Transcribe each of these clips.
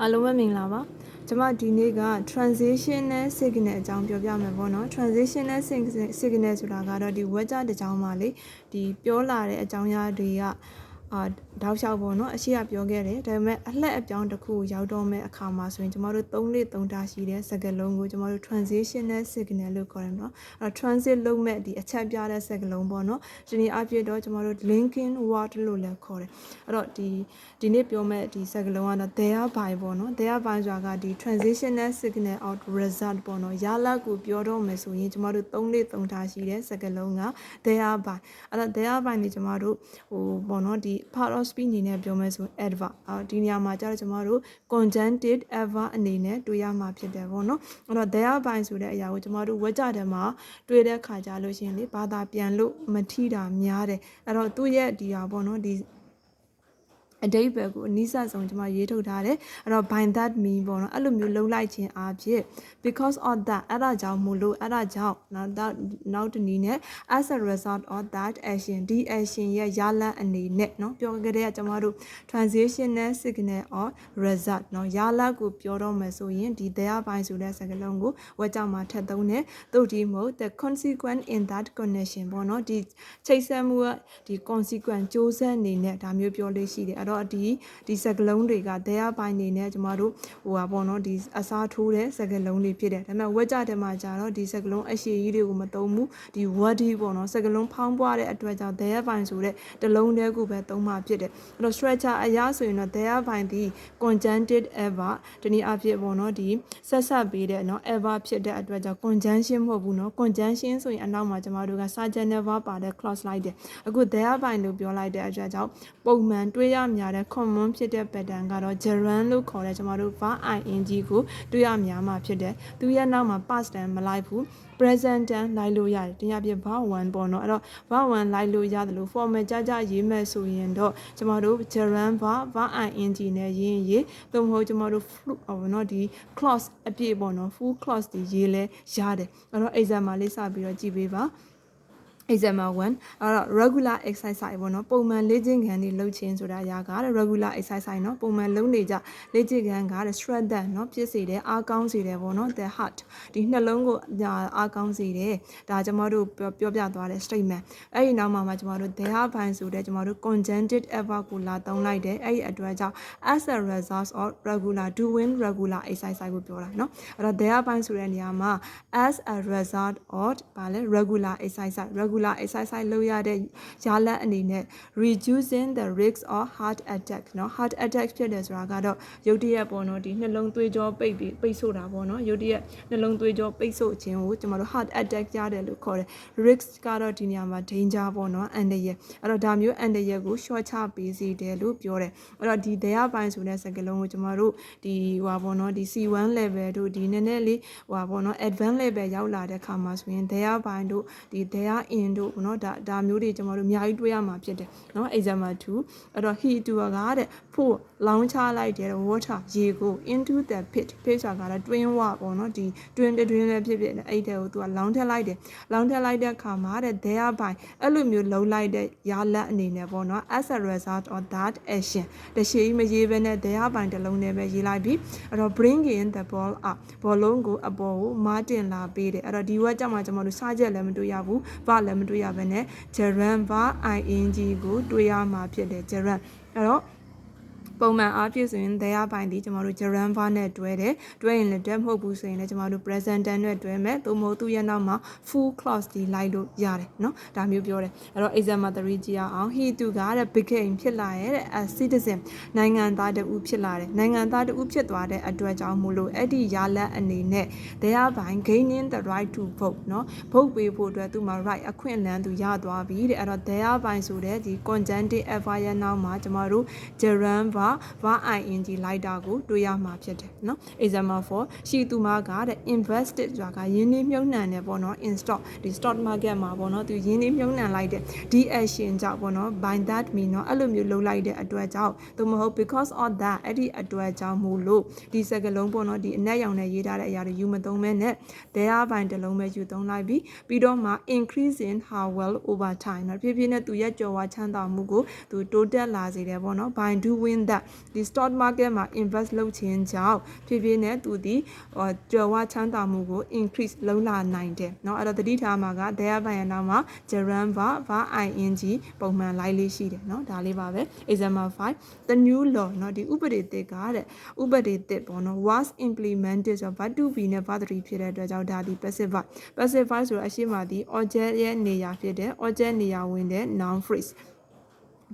အားလုံးပဲမင်္ဂလာပါကျွန်မဒီနေ့က transitional signal အကြောင်းပြောပြမယ်ပေါ့နော် transitional sig- signal ဆိုတာကတော့ဒီ web ကြတစ်ကြောင်းပါလေဒီပြောလာတဲ့အကြောင်းအရာတွေက အာတောက်လျှောက်ပေါ့နော်အရှိရပြောခဲ့တယ်ဒါပေမဲ့အလှက်အပြောင်းတစ်ခုကိုရောက်တော့မဲ့အခါမှာဆိုရင်ကျမတို့3လေး3တာရှိတဲ့စကားလုံးကိုကျမတို့ transitional signal လို့ခေါ်တယ်နော်အဲ့တော့ transit လုပ်မဲ့ဒီအချက်ပြတဲ့စကားလုံးပေါ့နော်ဒီနေ့အပြည့်တော့ကျမတို့ linking word လို့လည်းခေါ်တယ်အဲ့တော့ဒီဒီနေ့ပြောမဲ့ဒီစကားလုံးကတော့ there by ပေါ့နော် there by ဆိုတာကဒီ transitional signal of result ပေါ့နော်ရလဒ်ကိုပြောတော့မယ်ဆိုရင်ကျမတို့3လေး3တာရှိတဲ့စကားလုံးက there by အဲ့တော့ there by နေကျမတို့ဟိုပေါ့နော်ဒီ part of speech အနေနဲ့ပြောမယ်ဆို adverb အော်ဒီနေရာမှာကျတော့ကျမတို့ conjunctive adverb အနေနဲ့တွေ့ရမှာဖြစ်တယ်ပေါ့နော်အဲ့တော့ there by ဆိုတဲ့အရာကိုကျမတို့ဝကြတယ်မှာတွေ့တဲ့ခါကြလို့ရှရင်လေဘာသာပြန်လို့မထီတာများတယ်အဲ့တော့သူ့ရဲ့ဒီဟာပေါ့နော်ဒီ အတိတ်ဘက်ကိုအနည်းဆက်ဆုံးကျွန်မရေးထုတ်ထားတယ်အဲ့တော့ bind that mean ပေါ့နော်အဲ့လိုမျိုးလှုပ်လိုက်ခြင်းအားဖြင့် because of that အဲ့ဒါကြောင့်မို့လို့အဲ့ဒါကြောင့်နောက်တော့နောက်တနည်းနဲ့ as a result of that action ဒီ action ရဲ့ရလဒ်အနေနဲ့เนาะပြောကြတဲ့ကကျွန်မတို့ transitional signal or result เนาะရလဒ်ကိုပြောတော့မယ်ဆိုရင်ဒီ there by ဆိုတဲ့စကားလုံးကိုဝက်ကြောင့်မှာထပ်သုံးတယ်သို့ဒီမဟုတ် the consequence in that connection ပေါ့เนาะဒီချိတ်ဆက်မှုကဒီ consequence ကြိုးဆက်အနေနဲ့ဒါမျိုးပြောလို့ရှိတယ် အဲ့တော့ဒီဒီစကလုံးတွေကဒဲရပိုင်နေနဲ့ကျမတို့ဟိုဟာပေါ့နော်ဒီအစားထိုးတဲ့စကလုံးတွေဖြစ်တယ်ဒါပေမဲ့ဝက်ကြတဲ့မှာကြတော့ဒီစကလုံးအရှည်ကြီးတွေကိုမသုံးဘူးဒီဝက်ဒီပေါ့နော်စကလုံးဖောင်းပွားတဲ့အတွက်ကြောင့်ဒဲရပိုင်ဆိုတဲ့တလုံးတည်းကိုပဲသုံးမှဖြစ်တယ်အဲ့တော့ structure အရဆိုရင်တော့ဒဲရပိုင်ဒီ conjunctive ever ဒီနေ့အဖြစ်ပေါ့နော်ဒီဆက်ဆက်ပေးတဲ့နော် ever ဖြစ်တဲ့အတွက်ကြောင့် conjunction မဟုတ်ဘူးနော် conjunction ဆိုရင်အနောက်မှာကျမတို့က sergeant never ပါတဲ့ clause လိုက်တယ်အခု there by လို့ပြောလိုက်တဲ့အကြောင်းပုံမှန်တွေးရများတဲ့ common ဖြစ်တဲ့ pattern ကတော့ gerund လို့ခေါ်တဲ့ကျမတို့ verb ing ကိုတွေးရများမှာဖြစ်တယ်သူရဲ့နောက်မှာ past tense မလိုက်ဘူး present tense လိုက်လို့ရတယ်တင်ရပြ verb 1ပေါ့နော်အဲ့တော့ verb 1လိုက်လို့ရတယ်လို့ formal ကြကြရေးမဲ့ဆိုရင်တော့ကျမတို့ gerund verb verb ing နဲ့ရေးရေးသို့မဟုတ်ကျမတို့ full ဟောနော်ဒီ clause အပြည့်ပေါ့နော် full clause ဒီရေးလဲရတယ်အဲ့တော့ exam မှာလေးစပြီးတော့ကြည့်ပေးပါ example 1အဲ့တော့ regular exercise ပေါ့နော်ပုံမှန်လေ့ကျင့်ခန်းတွေလုပ်ခြင်းဆိုတာရာက regular exercise နော်ပုံမှန်လုပ်နေကြလေ့ကျင့်ခန်းက strengthen နော်ဖြစ်စေတယ်အားကောင်းစေတယ်ပေါ့နော် the heart ဒီနှလုံးကိုအားကောင်းစေတယ်ဒါကျွန်တော်တို့ပြောပြသွားတဲ့ statement အဲ့ဒီနောက်မှာမှကျွန်တော်တို့ there are fine ဆိုတဲ့ကျွန်တော်တို့ conjunctive adverb ကိုလာသုံးလိုက်တယ်အဲ့ဒီအတွက်ကြောင့် as a result of regular doing regular exercise ကိုပြောတာနော်အဲ့တော့ there are fine ဆိုတဲ့နေရာမှာ as a result of ဗာလဲ regular exercise regular exercise လုပ်ရတဲ့ရလဒ်အနေနဲ့ reducing the risk of heart attack เนาะ heart attack ဖြစ်တယ်ဆိုတာကတော့ရုတ်တရက်ပေါ့နော်ဒီနှလုံးသွေးကြောပိတ်ပြီးပိတ်ဆို့တာပေါ့နော်ရုတ်တရက်နှလုံးသွေးကြောပိတ်ဆို့ခြင်းကိုကျွန်တော်တို့ heart attack ရတယ်လို့ခေါ်တယ် risk ကတော့ဒီနေရာမှာ danger ပေါ့နော်အန္တရာယ်အဲ့တော့ဒါမျိုးအန္တရာယ်ကို short ချပေးစီတယ်လို့ပြောတယ်အဲ့တော့ဒီ there ပိုင်းဆိုတဲ့စကားလုံးကိုကျွန်တော်တို့ဒီဟိုပေါ့နော်ဒီ C1 level တို့ဒီနည်းနည်းလေးဟိုပေါ့နော် advanced level ရောက်လာတဲ့ခါမှာဆိုရင် there ပိုင်းတို့ဒီ there in တို့เนาะဒါဒါမျိုးတွေကျွန်တော်တို့အများကြီးတွေ့ရမှာဖြစ်တယ်เนาะ example 2အဲ့တော့ he to ကတဲ့ pour လောင်းချလိုက်တဲ့ water ရေကို into the pit pit ဆိုတာကတော့ twin wa ပေါ့เนาะဒီ twin တွင်လည်းဖြစ်ဖြစ်အဲ့တဲ့ကိုသူကလောင်းထက်လိုက်တယ်လောင်းထက်လိုက်တဲ့ခါမှာတဲ့ there by အဲ့လိုမျိုးလုံးလိုက်တဲ့ရလက်အနေနဲ့ပေါ့เนาะ as a result of that action တရှိမရေးဘဲနဲ့ there by တစ်လုံးနဲ့ပဲရေးလိုက်ပြီအဲ့တော့ bring in the ball up ဘောလုံးကိုအပေါ်ကိုမားတင်လာပေးတယ်အဲ့တော့ဒီဝက်ကြောင့်မှကျွန်တော်တို့စားချက်လည်းမတွေ့ရဘူးဘာလည်း းမတွေ့ရဘဲနဲ့ gerund verb ing ကိုတွေ့ရမှာဖြစ်တယ် gerund အဲ့တော့ ပုံမှန်အားဖြင့်ဆိုရင် there ပိုင်းဒီကျမတို့ gerund verb နဲ့တွဲတယ်တွဲရင်လည်းတွဲမဟုတ်ဘူးဆိုရင်လည်းကျမတို့ present tense နဲ့တွဲမယ်သို့မဟုတ်သူ့ရဲ့နောက်မှာ full clause ဒီလိုက်လို့ရတယ်เนาะဒါမျိုးပြောတယ်အဲ့တော့ example 3ကြည့်အောင် he to ကတဲ့ became ဖြစ်လာရဲ့တဲ့ a citizen နိုင်ငံသားတဦးဖြစ်လာတယ်နိုင်ငံသားတဦးဖြစ်သွားတဲ့အတွက်ကြောင့်မို့လို့အဲ့ဒီရလက်အနေနဲ့ there by gaining the right to vote เนาะ vote ပေးဖို့အတွက်သူမှာ right အခွင့်အလမ်းသူရသွားပြီတဲ့အဲ့တော့ there by ဆိုတဲ့ဒီ conjunctive adverb ရဲ့နောက်မှာကျမတို့ gerund verb verb ing လိုက်တာကိုတွေ့ရမှာဖြစ်တယ်เนาะ example 4ရှိသူမကတဲ့ invested ဆိုတာကယင်းနှမြုံနှံတယ်ပေါ့နော် in stock ဒီ stock market မှာပေါ့နော်သူယင်းနှမြုံနှံလိုက်တဲ့ဒီ action ကြောင့်ပေါ့နော် by that mean เนาะအဲ့လိုမျိုးလုပ်လိုက်တဲ့အတွက်ကြောင့်သို့မဟုတ် because of that အဲ့ဒီအတွက်ကြောင့်မို့လို့ဒီစကားလုံးပေါ့နော်ဒီအနက်ရောင်နဲ့ရေးထားတဲ့အရာတွေယူမသုံးမဲနဲ့ there by တစ်လုံးပဲယူသုံးလိုက်ပြီးပြီးတော့မှ increase in how well over time เนาะဖြည်းဖြည်းနဲ့သူရဲ့ကြော်ဝါချမ်းသာမှုကိုသူတိုးတက်လာစေတယ်ပေါ့နော် by doing that that ဒီ stock market မှာ invest လုပ်ခြင်းကြောင့်ဖြည်းဖြည်းနဲ့သူဒီဟိုကြွယ်ဝချမ်းသာမှုကို increase လုပ်လာနိုင်တယ်เนาะအဲ့တော့တတိထားမှာက there ဘိုင်ရနောက်မှာ gerund verb verb ing ပုံမှန်လိုက်လေးရှိတယ်เนาะဒါလေးပါပဲ example 5 the new law เนาะဒီဥပဒေသစ်ကတဲ့ဥပဒေသစ်ပေါ့နော် was implemented ဆိုတော့ verb to be နဲ့ verb 3ဖြစ်တဲ့အတွက်ကြောင့်ဒါဒီ passive verb passive verb ဆိုတော့အရှိမဒီ object ရဲ့နေရာဖြစ်တဲ့ object နေရာဝင်တဲ့ noun phrase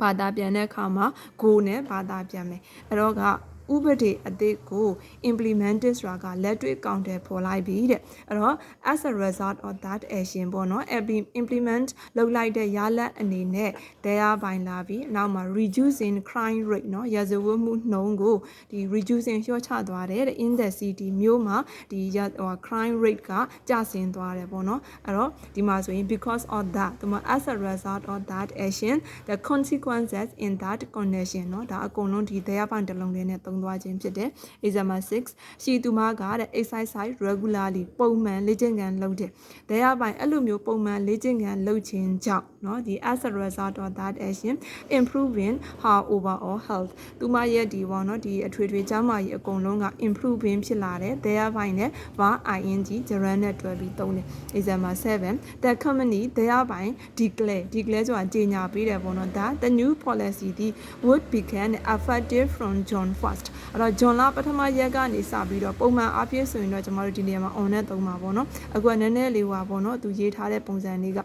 ဘာသာပြန်တဲ့အခါမှာ go နဲ့ဘာသာပြန်မယ်အဲ့တော့က ဥပဒေအသစ်ကို implemented ဆိုတာကလက်တွေ့ကောင်တယ်ပေါ်လိုက်ပြီတဲ့အဲ့တော့ as a result of that action ပေါ့နော် implement လုပ်လိုက်တဲ့ရလဒ်အနေနဲ့ there ဘိုင်လာပြီးနောက်မှာ reducing crime rate เนาะရာဇဝတ်မှုနှုန်းကိုဒီ reducing လျှော့ချသွားတယ်တဲ့ in the city မြို့မှာဒီဟို crime rate ကကျဆင်းသွားတယ်ပေါ့နော်အဲ့တော့ဒီမှာဆိုရင် because of that ဒီမှာ as a result of that action the consequences in that condition เนาะဒါအကုန်လုံးဒီ there ဘိုင်တစ်လုံးလေးနဲ့သုံး သွားခြင်းဖြစ်တယ် example 6ရှီသူမကတဲ့ exercise regularly ပုံမှန်လေ့ကျင့်ခန်းလုပ်တယ် there ဘိုင်အဲ့လိုမျိုးပုံမှန်လေ့ကျင့်ခန်းလုပ်ခြင်းကြောင့်เนาะဒီ as a result of that action improving her overall health သူမရဲ့ဒီပေါ့နော်ဒီအထွေထွေကျန်းမာရေးအကုန်လုံးက improving ဖြစ်လာတယ် there ဘိုင်နဲ့ var ing gerund နဲ့တွဲပြီးသုံးတယ် example 7 the company there ဘိုင် declare declare ဆိုတာကြေညာပေးတယ်ပေါ့နော်ဒါ the new policy ဒီ would begin effective from June 1st အဲ့တော့ June လပထမရက်ကနေစပြီးတော့ပုံမှန်အပြည့်ဆိုရင်တော့ကျွန်တော်တို့ဒီနေရာမှာ on နဲ့သုံးပါပေါ့နော်အခုကနည်းနည်းလေးဟွာပေါ့နော်သူရေးထားတဲ့ပုံစံလေးက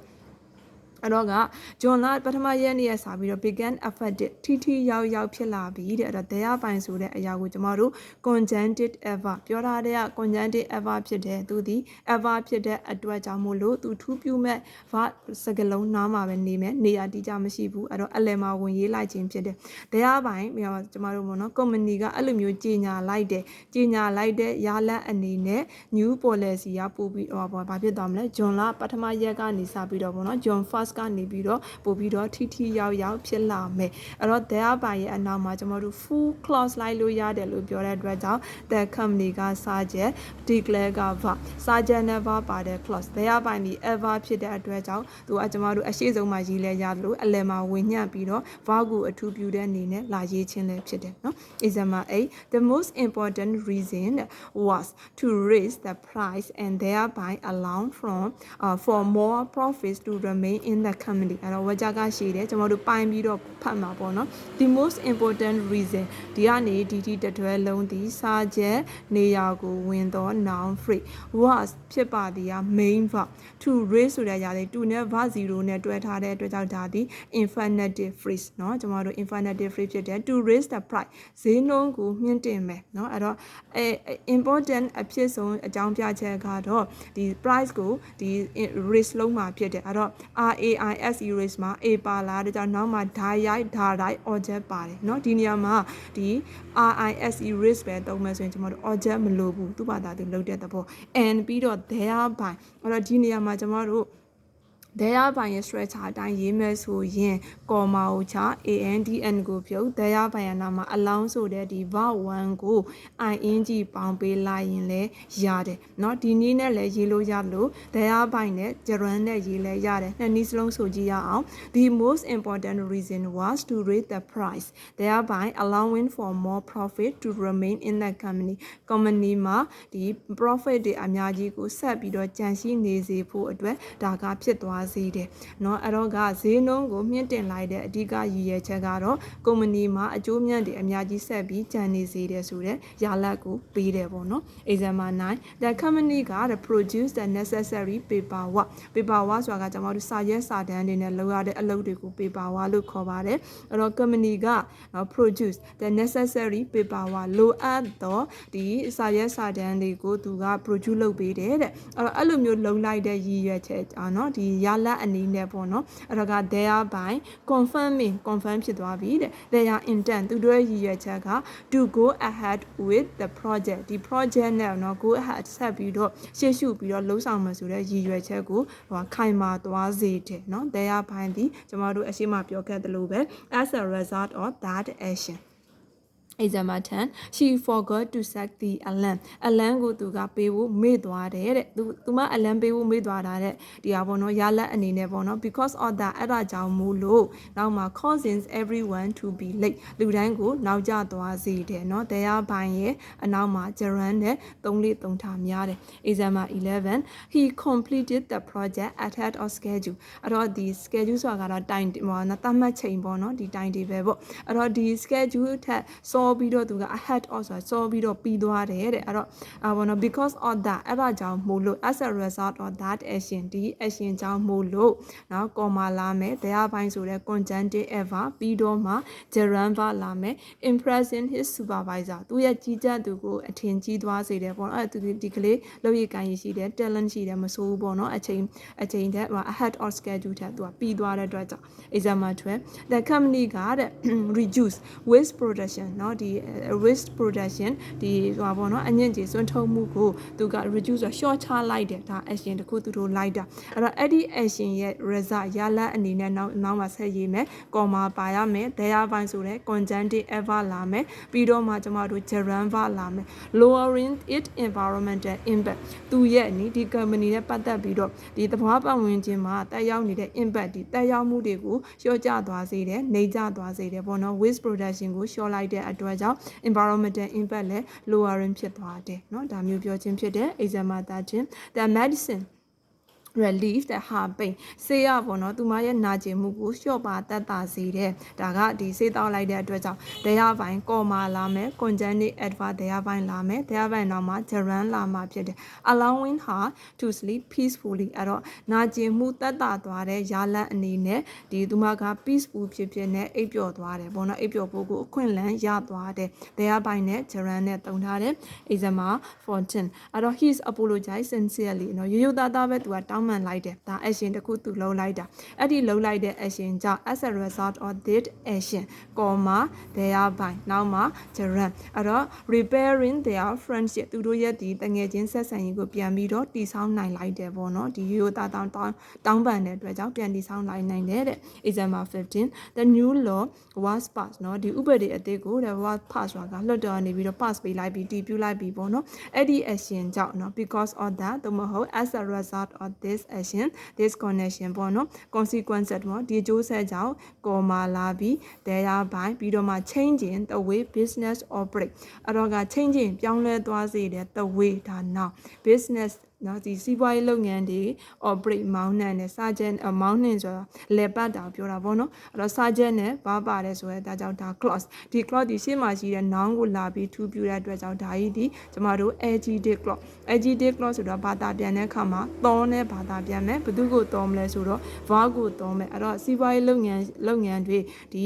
အဲ့တော့ကဂျွန်လာပထမရက်နေ့ရက်စာပြီးတော့ began affected ထီထီရောက်ရောက်ဖြစ်လာပြီတဲ့အဲ့တော့တရားပိုင်ဆိုတဲ့အရာကိုကျမတို့ conjunctive ever ပြောထားတဲ့က conjunctive ever ဖြစ်တဲ့သူဒီ ever ဖြစ်တဲ့အတွက်ကြောင့်မို့လို့သူထူးပြုမဲ့ verb စကားလုံးနားမှာပဲနေမယ်နေရာတိကျမရှိဘူးအဲ့တော့အလယ်မှာဝင်ရေးလိုက်ခြင်းဖြစ်တယ်တရားပိုင်ကျမတို့ပေါ့နော် company ကအဲ့လိုမျိုးကြီးညာလိုက်တယ်ကြီးညာလိုက်တဲ့ရလတ်အနေနဲ့ new policy ကပို့ပြီးဟောဘာဖြစ်သွားမလဲဂျွန်လာပထမရက်ကနေစပြီးတော့ပေါ့နော်ဂျွန် first ကနေပြီးတော့ပို့ပြီးတော့ထီထီရောက်ရောက်ဖြစ်လာမယ်အဲ့တော့ there ပါရဲ့အနောက်မှာကျွန်တော်တို့ full clause လိုက်လို့ရတယ်လို့ပြောတဲ့အတွက်ကြောင့် the company ကစာချက် declare က verb စာချက် never ပါတဲ့ clause there ပိုင်းဒီ ever ဖြစ်တဲ့အတွက်ကြောင့်သူကကျွန်တော်တို့အရှိဆုံးမှာရေးလဲရတယ်လို့အလယ်မှာဝင်ညှပ်ပြီးတော့ verb ကိုအထူးပြုတဲ့အနေနဲ့လာရေးခြင်းလည်းဖြစ်တယ်နော် example 8 the most important reason was to raise the price and thereby allow from uh, for more profits to remain in the company အဲ့တော့ဝကြကရှိတယ်ကျွန်တော်တို့ပိုင်ပြီးတော့ဖတ်မှာပေါ့နော် the most important reason ဒီကနေဒီဒီတတွဲလုံးဒီစာချက်နေရာကိုဝင်သော noun phrase was ဖြစ်ပါသည်က main verb to raise ဆိုတဲ့အရာလေး2နဲ့ verb 0နဲ့တွဲထားတဲ့အတွက်ကြောင့်ဒါဒီ infinitive phrase เนาะကျွန်တော်တို့ infinitive phrase ဖြစ်တယ် to raise the price ဈေးနှုန်းကိုမြင့်တင်မယ်เนาะအဲ့တော့အဲ important အဖြစ်ဆုံးအကြောင်းပြချက်ကတော့ဒီ price ကိုဒီ raise လုံးမှာဖြစ်တယ်အဲ့တော့ R A I S E raise မှာ A ပါလာတဲ့ကြောင့်နောက်မှာ direct direct object ပါတယ်เนาะဒီနေရာမှာဒီ R I S E raise ပဲသုံးမယ်ဆိုရင်ကျွန်တော်တို့ object မလိုဘူးသူ့ဘာသာသူလုပ်တဲ့သဘော and ပြီးတော့ thereby အဲ့တော့ဒီနေရာမှာကျွန်တော်တို့ တရားပိုင်ရဲ့ structure အတိုင်းရေးမယ်ဆိုရင် comma ကိုချ andn ကိုပြုတ်တရားပိုင်ရနာမှာ allow ဆိုတဲ့ဒီ verb 1ကို ing ပေါင်းပေးလိုက်ရင်လည်းရတယ်เนาะဒီနည်းနဲ့လည်းရေးလို့ရလို့တရားပိုင်နဲ့ gerund နဲ့ရေးလည်းရတယ်နှစ်နည်းစလုံးဆိုကြည့်ရအောင် the most important reason was to raise the price thereby allowing for more profit to remain in the company company မှာဒီ profit တွေအများကြီးကိုဆက်ပြီးတော့ကြန့်ရှိနေစေဖို့အတွက်ဒါကဖြစ်သွား စေတယ်เนาะအဲ့တော့ကဈေးနှုန်းကိုမြင့်တင်လိုက်တဲ့အဓိကရည်ရွယ်ချက်ကတော့ကုမ္ပဏီမှာအကျိုးမြတ်တွေအများကြီးဆက်ပြီးကြံနေစေတယ်ဆိုတဲ့ရလဒ်ကိုပေးတယ်ပေါ့နော် example 9 the company က produce the necessary paperwork paperwork ဆိုတာကကျွန်တော်တို့စာရွက်စာတမ်းတွေနဲ့လုပ်ရတဲ့အလုပ်တွေကို paperwork လို့ခေါ်ပါတယ်အဲ့တော့ company က produce the necessary paperwork လိုအပ်သောဒီစာရွက်စာတမ်းတွေကိုသူက produce လုပ်ပေးတယ်တဲ့အဲ့တော့အဲ့လိုမျိုးလုံလိုက်တဲ့ရည်ရွယ်ချက်အာနော်ဒီရ လတ်အနေနဲ့ပေါ့နော်အဲ့တော့က thereby confirming confirm ဖြစ်သွားပြီတဲ့ their intent သူတို့ရဲ့ရည်ရွယ်ချက်က to go ahead with the project ဒီ project နဲ့เนาะ go ahead ဆက်ပြီးတော့ရှေ့ရှုပြီးတော့လှုပ်ဆောင်မှာဆိုတဲ့ရည်ရွယ်ချက်ကိုဟိုခိုင်မာသွားစေတယ်เนาะ thereby ဒီကျွန်တော်တို့အရှိမပြောခဲ့သလိုပဲ as a result of that action example 10 she forgot to set the alarm alarm ကိုသူကပေးဖို့မေ့သွားတယ်တဲ့သူသူမ alarm ပေးဖို့မေ့သွားတာတဲ့ဒီဟာပေါ့နော်ရလက်အနေနဲ့ပေါ့နော် because of that အဲ့ဒါကြောင့်မို့လို့နောက်မှာ causes everyone to be late လူတိုင်းကိုနောက်ကျသွားစေတယ်เนาะတရားပိုင်ရဲ့အနောက်မှာ gerund နဲ့3လေး3ထားများတယ် example 11 he completed the project ahead of schedule အဲ့တော့ဒီ schedule ဆိုတာကတော့ time ဟိုနော်သတ်မှတ်ချိန်ပေါ့နော်ဒီ time table ပေါ့အဲ့တော့ဒီ schedule ထက်စော ပြီးတော့သူက ahead of ဆိုတာစောပြီးတော့ပြီးသွားတယ်တဲ့အဲ့တော့အာဘောနော် because of that အဲ့ဒါကြောင့်မို့လို့ as a result of that action ဒီ action ကြောင့်မို့လို့နော် comma လာမယ်တရားပိုင်းဆိုတဲ့ conjunctive ever ပြီးတော့မှ gerund verb လာမယ် impressing his supervisor သူရဲ့ကြီးကြပ်သူကိုအထင်ကြီးသွားစေတယ်ပေါ့နော်အဲ့သူဒီကလေးလုပ်ရည်ကိုင်ရရှိတယ် talent ရှိတယ်မဆိုးဘူးပေါ့နော်အချိန်အချိန်တဲ့ ahead of schedule ထက်သူကပြီးသွားတဲ့အတွက်ကြောင့် example 12 the company ကတဲ့ reduce waste production เนาะ နော်ဒီ risk production ဒီဟိုပါဘောနော်အညံ့ကြီးစွန့်ထုတ်မှုကိုသူက reduce ဆို short ချလိုက်တယ်ဒါ action တခုသူတို့လိုက်တာအဲ့တော့အဲ့ဒီ action ရဲ့ result ရလဒ်အနေနဲ့နောက်နောက်မှာဆက်ရေးမယ် comma ပါရမယ် there by ဆိုတဲ့ conjunctive ever လာမယ်ပြီးတော့မှကျမတို့ gerund verb လာမယ် lowering it environmental impact သူရဲ့နီးဒီ company နဲ့ပတ်သက်ပြီးတော့ဒီသဘာဝပတ်ဝန်းကျင်မှာတက်ရောက်နေတဲ့ impact ဒီတက်ရောက်မှုတွေကိုလျှော့ကျသွားစေတယ်နေကျသွားစေတယ်ပေါ့နော် waste production ကိုလျှော့လိုက်တဲ့အတွကြောင့် environmental impact လည်း lowering ဖြစ်သွားတယ်เนาะဒါမျိုးပြောခြင်းဖြစ်တဲ့ example တာချင်း the medicine relief တဲ့ဟာပိန်ဆေးရပေါ့နော်သူမရဲ့နာကျင်မှုကိုလျှော့ပါတတ်တာစေတဲ့ဒါကဒီဆေးတောက်လိုက်တဲ့အတွက်ကြောင့်တရားပိုင်းကော်မာလာမယ် conjunct adverb တရားပိုင်းလာမယ်တရားပိုင်းတော့မှ gerund လာမှာဖြစ်တယ် allowing her to sleep peacefully အဲ့တော့နာကျင်မှုတတ်တာသွားတဲ့ရာလန့်အနေနဲ့ဒီသူမက peaceful ဖြစ်ဖြစ်နဲ့အိပ်ပျော်သွားတယ်ပေါ့နော်အိပ်ပျော်ဖို့ကိုအခွင့်လန်းရသွားတယ်တရားပိုင်းနဲ့ gerund နဲ့တုံထားတယ် is a fortune အဲ့တော့ he is apologize sincerely နော်ရိုးရိုးသားသားပဲသူကတောင်းမှန်လိုက်တယ်ဒါ action တစ်ခုသူလုံးလိုက်တာအဲ့ဒီလုံးလိုက်တဲ့ action ကြောင့် as a result of this action comma thereby နောက်မှာ gerund အဲ့တော့ repairing their friendship သူတို့ရဲ့ဒီတငယ်ချင်းဆက်ဆံရေးကိုပြန်ပြီးတော့တည်ဆောင်းနိုင်လိုက်တယ်ပေါ့နော်ဒီရိုးရိုးသားတောင်းတောင်းပန်တဲ့အတွက်ကြောင့်ပြန်တည်ဆောင်းနိုင်နိုင်တယ်တဲ့ example 15 the new law was passed နော်ဒီဥပဒေအသစ်ကို the was passed ဆိုတာလွှတ်တော်နေပြီးတော့ pass ပေးလိုက်ပြီးတည်ပြုလိုက်ပြီးပေါ့နော်အဲ့ဒီ action ကြောင့်နော် because of that သို့မဟုတ် as a result of this action this connection ပေါ့နော် consequence ပေါ့ဒီအကျိုးဆက်ကြောင့် comma လာပြီး thereby ပြီးတော့မှ changing the way business operate အဲ့တော့က changing ပြောင်းလဲသွားစေတဲ့ the way ဒါ now business နော်ဒီစီးပွားရေးလုပ်ငန်းတွေ operate မောင်းနှံနဲ့စာချက်မောင်းနှင်ဆိုတာလေပတ်တာပြောတာပေါ့နော်အဲ့တော့စာချက်နဲ့ဘာပါတယ်ဆိုရဲဒါကြောင့်ဒါ clause ဒီ clause ဒီရှေ့မှာရှိတဲ့ noun ကိုလာပြီးထူပြတဲ့အတွက်ကြောင့်ဒါကြီးဒီကျမတို့ adjective clause adjective clause ဆိုတော့ဘာသာပြန်တဲ့အခါမှာသောနဲ့ဘာသာပြန်မယ်ဘယ်သူကိုသောမလဲဆိုတော့ verb ကိုသောမယ်အဲ့တော့စီးပွားရေးလုပ်ငန်းလုပ်ငန်းတွေဒီ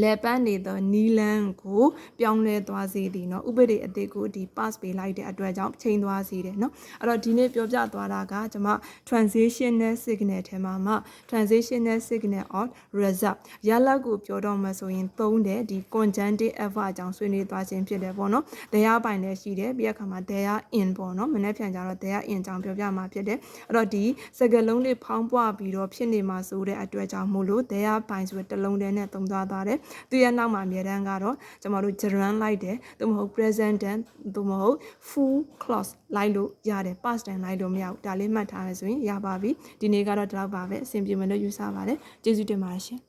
လေပန်းနေသောနီလန်းကိုပြောင်းလဲသွားစေသည်เนาะဥပဒေအသစ်ကိုဒီ pass ပေးလိုက်တဲ့အတွက်ကြောင့်ချိန်သွားစေတယ်เนาะအဲ့တော့ဒီနေ့ပြောပြသွားတာကကျွန်မ transitional signal ထဲမှာမှ transitional signal of result ရလဒ်ကိုပြောတော့မှဆိုရင်သုံးတယ်ဒီ conjunctive adverb အကြောင်းဆွေးနွေးသွားခြင်းဖြစ်တယ်ပေါ့เนาะတရားပိုင်လည်းရှိတယ်ပြီးတဲ့အခါမှာတရား in ပေါ့เนาะမနေ့ပြန်ကြတော့တရား in အကြောင်းပြောပြမှာဖြစ်တယ်အဲ့တော့ဒီစကားလုံးလေးဖောင်းပွားပြီးတော့ဖြစ်နေမှာဆိုတဲ့အတွက်ကြောင့်မို့လို့တရားပိုင်ဆိုတဲ့တစ်လုံးတည်းနဲ့သုံးသွားသွား တယ်သူရဲ့နောက်မှာအမြဲတမ်းကတော့ကျွန်တော်တို့ gerund လိုက်တယ်သို့မဟုတ် present tense သို့မဟုတ် full clause လိုက်လို့ရတယ် past tense လိုက်လို့မရဘူးဒါလေးမှတ်ထားရဆိုရင်ရပါပြီဒီနေ့ကတော့ဒီလောက်ပါပဲအဆင်ပြေမယ်လို့ယူဆပါတယ်ကျေးဇူးတင်ပါတယ်ရှင်